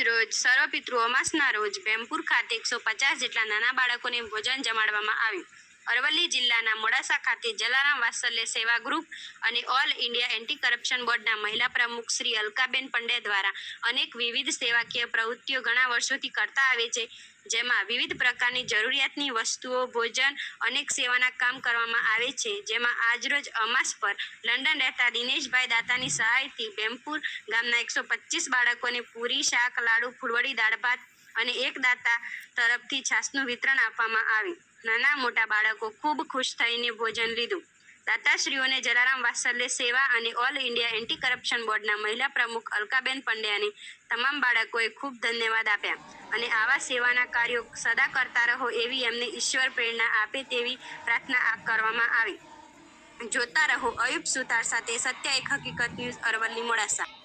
રોજ સર્વપિતૃ અમાસના રોજ ભેમપુર ખાતે એકસો પચાસ જેટલા નાના બાળકોને ભોજન જમાડવામાં આવ્યું. અરવલ્લી જિલ્લાના મોડાસા ખાતે જલારામ વાત્સલ્ય સેવા ગ્રુપ અને ઓલ ઇન્ડિયા એન્ટી કરપ્શન બોર્ડના મહિલા પ્રમુખ શ્રી અલકાબેન પંડે દ્વારા અનેક વિવિધ સેવાકીય પ્રવૃત્તિઓ ઘણા વર્ષોથી કરતા આવે છે. જેમાં વિવિધ પ્રકારની જરૂરિયાતની વસ્તુઓ, ભોજન અનેક સેવાના કામ કરવામાં આવે છે. જેમાં આજરોજ અમાસ પર લંડન રહેતા દિનેશભાઈ દાતાની સહાયથી બેમપુર ગામના એકસો પચીસ બાળકોને પૂરી શાક, લાડુ, ફૂલવડી, દાળ ભાત અને એક દાતા તરફથી છાસનું વિતરણ આપવામાં આવ્યું. નાના મોટા બાળકો ખૂબ ખુશ થઈને ભોજન લીધું. દાતાશ્રીઓને જલારામ વાત્સલ્ય સેવા અને ઓલ ઇન્ડિયા એન્ટી કરપ્શન બોર્ડના મહિલા પ્રમુખ અલકાબેન પંડ્યાને તમામ બાળકોએ ખૂબ ધન્યવાદ આપ્યા. અને આવા સેવાના કાર્યો સદા કરતા રહો એવી એમને ઈશ્વર પ્રેરણા આપે તેવી પ્રાર્થના કરવામાં આવી. જોતા રહો અયુબ સુતાર સાથે સત્ય એક હકીકત ન્યૂઝ અરવલ્લી મોડાસા.